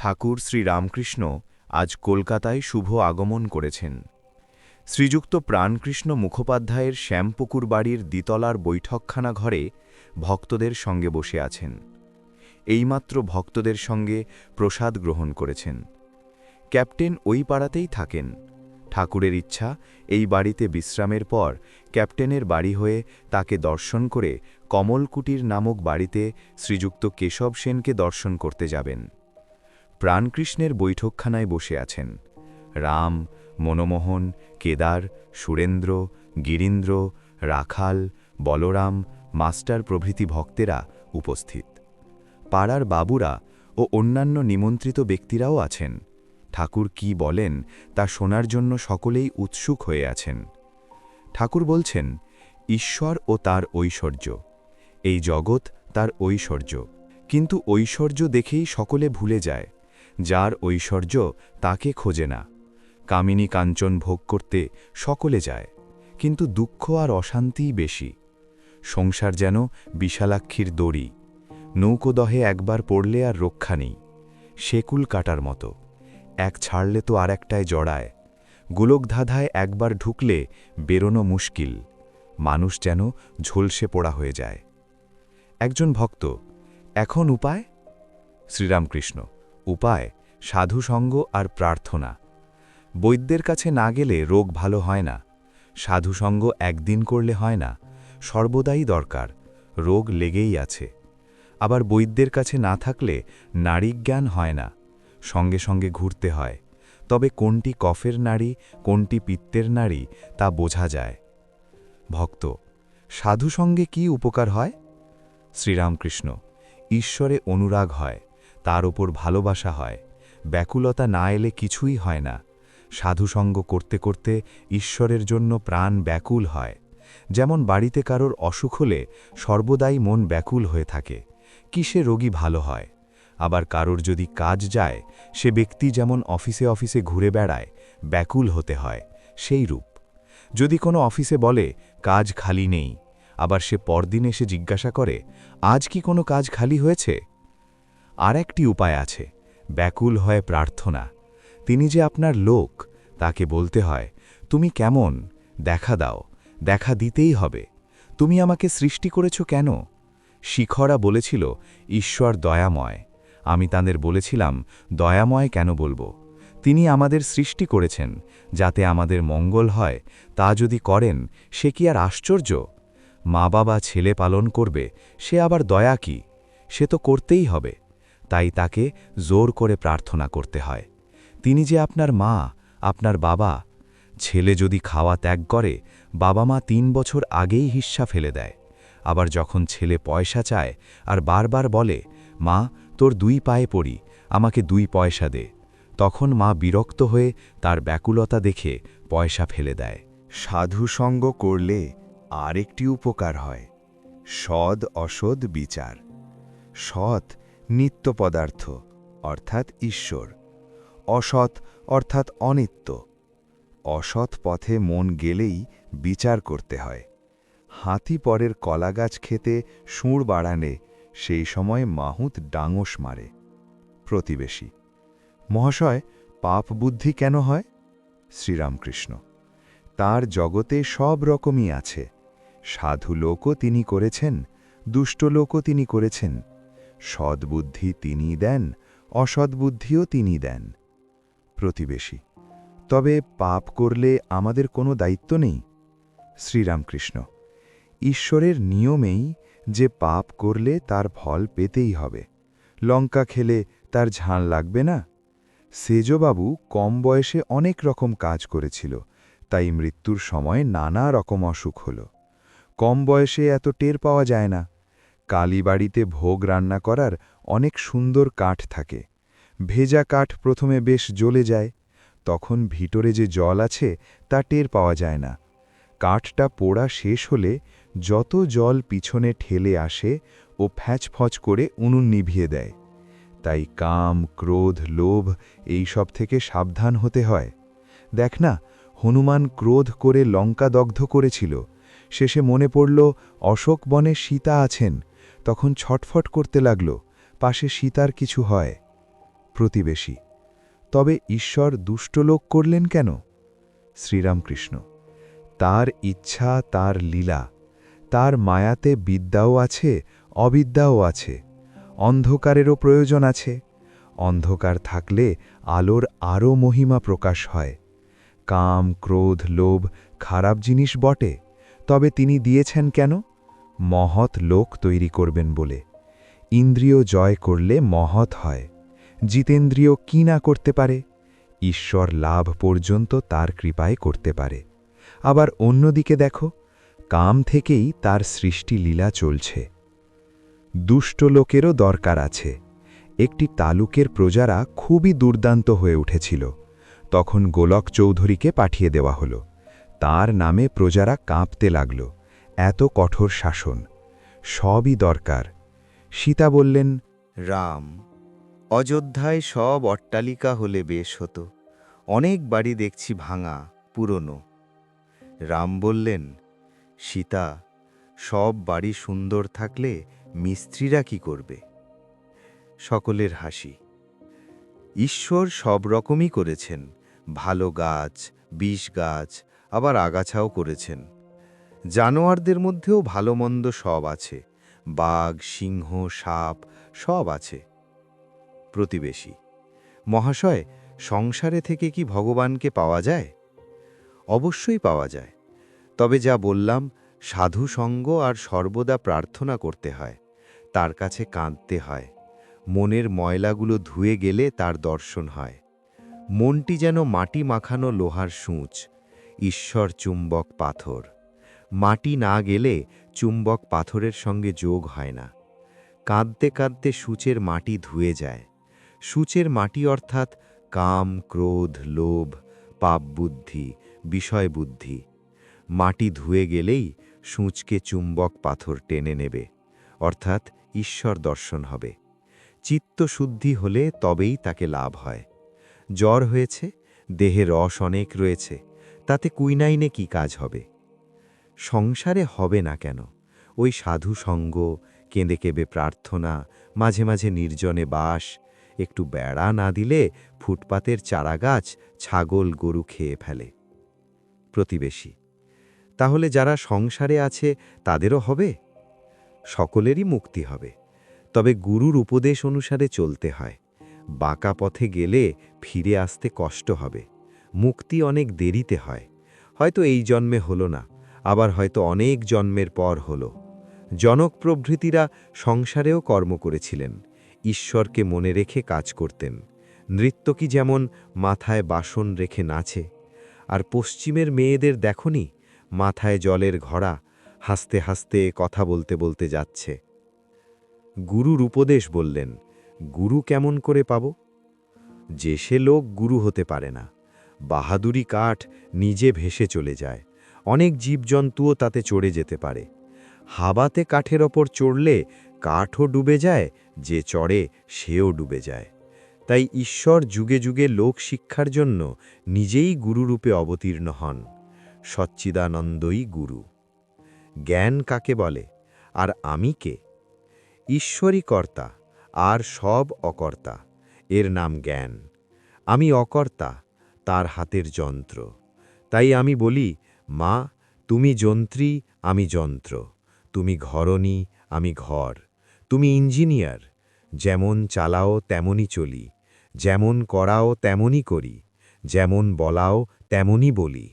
ঠাকুর শ্রী রামকৃষ্ণ আজ কলকাতায় শুভ আগমন করেছেন। শ্রীযুক্ত প্রাণকৃষ্ণ মুখোপাধ্যায়ের শ্যামপুকুর বাড়ির দ্বিতলার বৈঠকখানা ঘরে ভক্তদের সঙ্গে বসে আছেন। এইমাত্র ভক্তদের সঙ্গে প্রসাদ গ্রহণ করেছেন। ক্যাপ্টেন ওই পাড়াতেই থাকেন। ঠাকুরের ইচ্ছা, এই বাড়িতে বিশ্রামের পর ক্যাপ্টেনের বাড়ি হয়ে তাকে দর্শন করে কমলকুটির নামক বাড়িতে শ্রীযুক্ত কেশব সেনকে দর্শন করতে যাবেন। প্রাণকৃষ্ণের বৈঠকখানায় বসে আছেন। রাম, মনমোহন, কেদার, সুরেন্দ্র, গিরীন্দ্র, রাখাল, বলরাম, মাস্টার প্রভৃতি ভক্তেরা উপস্থিত। পাড়ার বাবুরা ও অন্যান্য নিমন্ত্রিত ব্যক্তিরাও আছেন। ঠাকুর কি বলেন তা শোনার জন্য সকলেই উৎসুক হয়ে আছেন। ঠাকুর বলছেন, ঈশ্বর ও তার ঐশ্বর্য। এই জগৎ তার ঐশ্বর্য। কিন্তু ঐশ্বর্য দেখেই সকলে ভুলে যায়। যার ঐশ্বর্য তাকে খোঁজে না। কামিনী কাঞ্চন ভোগ করতে সকলে যায়, কিন্তু দুঃখ আর অশান্তিই বেশি। সংসার যেন বিশালাক্ষীর দড়ি নৌকোদহে একবার পড়লে আর রক্ষা নেই শেকুল কাটার মতো। এক ছাড়লে তো আর একটায় জড়ায়, গোলকধাঁধায় একবার ঢুকলে বেরোনো মুশকিল, মানুষ যেন ঝলসে পোড়া হয়ে যায়। একজন ভক্ত, এখন উপায়? শ্রীরামকৃষ্ণ। উপায়, সাধুসঙ্গ আর প্রার্থনা। বৈদ্যের কাছে না গেলে রোগ ভালো হয় না। সাধুসঙ্গ একদিন করলে হয় না। সর্বদাই দরকার, রোগ লেগেই আছে। আবার বৈদ্যের কাছে না থাকলে নারীজ্ঞান হয় না। সঙ্গে সঙ্গে ঘুরতে হয়। তবে কোনটি কফের নারী, কোনটি পিত্তের নারী, তা বোঝা যায়। ভক্ত, সাধুসঙ্গে কি উপকার হয়? শ্রীরামকৃষ্ণ, ঈশ্বরে অনুরাগ হয়। তার ওপর ভালোবাসা হয়। ব্যাকুলতা না এলে কিছুই হয় না। সাধুসঙ্গ করতে করতে ঈশ্বরের জন্য প্রাণ ব্যাকুল হয়। যেমন বাড়িতে কারোর অসুখ হলে সর্বদাই মন ব্যাকুল হয়ে থাকে। কিসে রোগী ভালো হয়? আবার কারোর যদি কাজ যায়, সে ব্যক্তি যেমন অফিসে অফিসে ঘুরে বেড়ায়, ব্যাকুল হতে হয়, সেই রূপ। যদি কোনো অফিসে বলে, কাজ খালি নেই। আবার সে পরদিন এসে জিজ্ঞাসা করে, আজ কি কোনো কাজ খালি হয়েছে? আর একটি উপায় আছে। ব্যাকুল হয় প্রার্থনা। তিনি যে আপনার লোক, তাকে বলতে হয়, তুমি কেমন? দেখা দাও। দেখা দিতেই হবে। তুমি আমাকে সৃষ্টি করেছ কেন? শিখরা বলেছিল, ঈশ্বর দয়াময়। আমি তাদের বলেছিলাম, দয়াময় কেন বলব? তিনি আমাদের সৃষ্টি করেছেন, যাতে আমাদের মঙ্গল হয়। তা যদি করেন, সে কি আর আশ্চর্য? মা বাবা ছেলে পালন করবে, সে আবার দয়া কি? সে তো করতেই হবে। তাই তাকে জোর করে প্রার্থনা করতে হয়। তিনি যে আপনার মা, আপনার বাবা, ছেলে যদি খাওয়া ত্যাগ করে, বাবা মা তিন বছর আগেই হিস্সা ফেলে দেয়। আবার যখন ছেলে পয়সা চায় আর বারবার বলে, মা, তোর দুই পায়ে পড়ি, আমাকে দুই পয়সা দে, তখন মা বিরক্ত হয়ে তার ব্যাকুলতা দেখে পয়সা ফেলে দেয়। সাধুসঙ্গ করলে আরেকটি উপকার হয় সদ অসদ বিচার। সৎ নিত্য পদার্থ অর্থাৎ ঈশ্বর। অসৎ, অর্থাৎ অনিত্য। অসৎ পথে মন গেলেই বিচার করতে হয়। হাতি পরের কলাগাছ খেতে সুঁড় বাড়ানে সেই সময় মাহুত ডাঙস মারে। প্রতিবেশী, মহাশয়, পাপ বুদ্ধি কেন হয়? শ্রীরামকৃষ্ণ, তার জগতে সব রকমই আছে। সাধু লোকও তিনি করেছেন দুষ্ট লোকও তিনি করেছেন। সদ্বুদ্ধি তিনি দেন, অসদ্বুদ্ধিও তিনি দেন। প্রতিবেশী, তবে পাপ করলে আমাদের কোনো দায়িত্ব নেই? শ্রীরামকৃষ্ণ, ঈশ্বরের নিয়মেই যে পাপ করলে তার ফল পেতেই হবে। লঙ্কা খেলে তার ঝাল লাগবে না? সেজবাবু কম বয়সে অনেক রকম কাজ করেছিল, তাই মৃত্যুর সময় নানা রকম অসুখ হল। কম বয়সে এত টের পাওয়া যায় না। কালীবাড়িতে ভোগ রান্না করার অনেক সুন্দর কাঠ থাকে। ভেজা কাঠ প্রথমে বেশ জ্বলে যায়, তখন ভিতরে যে জল আছে তা টের পাওয়া যায় না। কাঠটা পোড়া শেষ হলে যত জল পিছনে ঠেলে আসে ও ফ্যাঁচফচ করে উনুন নিভিয়ে দেয়। তাই কাম, ক্রোধ, লোভ এই সব থেকে সাবধান হতে হয়। দেখ না, হনুমান ক্রোধ করে লঙ্কা দগ্ধ করেছিল। শেষে মনে পড়ল, অশোক বনে সীতা আছেন তখন ছটফট করতে লাগল, পাশে সীতার কিছু হয়। প্রতিবেশী, তবে ঈশ্বর দুষ্টলোক করলেন কেন? শ্রীরামকৃষ্ণ, তার ইচ্ছা, তার লীলা, তার মায়াতে বিদ্যাও আছে, অবিদ্যাও আছে, অন্ধকারেরও প্রয়োজন আছে। অন্ধকার থাকলে আলোর আরও মহিমা প্রকাশ হয়। কাম, ক্রোধ, লোভ, খারাপ জিনিস বটে, তবে তিনি দিয়েছেন কেন? মহৎ লোক তৈরি করবেন বলে। ইন্দ্রিয় জয় করলে মহৎ হয়। জিতেন্দ্রিয় কি না করতে পারে? ঈশ্বর লাভ পর্যন্ত তার কৃপায় করতে পারে। আবার অন্যদিকে দেখো, কাম থেকেই তার সৃষ্টি লীলা চলছে। দুষ্ট লোকেরও দরকার আছে। একটি তালুকের প্রজারা খুবই দুর্দান্ত হয়ে উঠেছিল। তখন গোলক চৌধুরীকে পাঠিয়ে দেওয়া হল। তার নামে প্রজারা কাঁপতে লাগল। এত কঠোর শাসন, সবই দরকার। সীতা বললেন, রাম, অযোধ্যায় সব অট্টালিকা হলে বেশ হতো, অনেক বাড়ি দেখছি ভাঙা, পুরনো। রাম বললেন, সীতা, সব বাড়ি সুন্দর থাকলে মিস্ত্রিরা কি করবে? সকলের হাসি, ঈশ্বর সব রকমই করেছেন, ভালো গাছ, বিষ গাছ, আবার আগাছাও করেছেন। জানোয়ারদের মধ্যেও ভালো মন্দ সব আছে। বাঘ, সিংহ, সাপ সব আছে। প্রতিবেশী, মহাশয়, সংসারে থেকে কি ভগবানকে পাওয়া যায়? অবশ্যই পাওয়া যায়। তবে যা বললাম, সাধু সঙ্গ আর সর্বদা প্রার্থনা করতে হয়। তার কাছে কাঁদতে হয়। মনের ময়লাগুলো ধুয়ে গেলে তার দর্শন হয়। মনটি যেন মাটি মাখানো লোহার সূঁচ, ঈশ্বর চুম্বক পাথর। মাটি না গেলে চুম্বক পাথরের সঙ্গে যোগ হয় না। কাঁদতে কাঁদতে সূচের মাটি ধুয়ে যায়। সূচের মাটি অর্থাৎ কাম, ক্রোধ, লোভ, পাপ বুদ্ধি, বিষয় বুদ্ধি। মাটি ধুয়ে গেলেই সূচকে চুম্বক পাথর টেনে নেবে, অর্থাৎ ঈশ্বর দর্শন হবে। চিত্ত শুদ্ধি হলে তবেই তাকে লাভ হয়। জ্বর হয়েছে, দেহে রস অনেক রয়েছে, তাতে কুইনাইনে কি কাজ হবে? সংসারে হবে না কেন? ওই সাধু সঙ্গ, কেঁদে কেঁদে প্রার্থনা, মাঝে মাঝে নির্জনে বাস, একটু বেড়া না দিলে ফুটপাতের চারাগাছ ছাগল গরু খেয়ে ফেলে। প্রতিবেশী, তাহলে যারা সংসারে আছে তাদেরও হবে? সকলেরই মুক্তি হবে। তবে গুরুর উপদেশ অনুসারে চলতে হয়। বাঁকা পথে গেলে ফিরে আসতে কষ্ট হবে। মুক্তি অনেক দেরিতে হয়। হয়তো এই জন্মে হলো না। আবার হয়তো অনেক জন্মের পর হলো। জনক প্রভৃতিরা সংসারেও কর্ম করেছিলেন, ঈশ্বরকে মনে রেখে কাজ করতেন। নৃত্য কি যেমন মাথায় বাসন রেখে নাচে, আর পশ্চিমের মেয়েদের দেখনি মাথায় জলের ঘড়া, হাসতে হাসতে কথা বলতে বলতে যাচ্ছে। গুরুর উপদেশ বললেন, গুরু কেমন করে পাব? যে সে লোক গুরু হতে পারে না, বাহাদুরি কাঠ নিজে ভেসে চলে যায়। অনেক জীবজন্তুও তাতে চড়ে যেতে পারে। হাবাতে কাঠের ওপর চড়লে কাঠও ডুবে যায়, যে চড়ে সেও ডুবে যায়। তাই ঈশ্বর যুগে যুগে লোক শিক্ষার জন্য নিজেই গুরুরূপে অবতীর্ণ হন। সচ্চিদানন্দই গুরু। জ্ঞান কাকে বলে? আর আমি কে? ঈশ্বরই কর্তা, আর সব অকর্তা। এর নাম জ্ঞান। আমি অকর্তা, তার হাতের যন্ত্র। তাই আমি বলি মা, তুমি যন্ত্রী, আমি যন্ত্র। তুমি ঘরণী, আমি ঘর। তুমি ইঞ্জিনিয়ার, যেমন চালাও তেমনই চলি। যেমন করাও তেমনই করি। যেমন বলাও তেমনই বলি।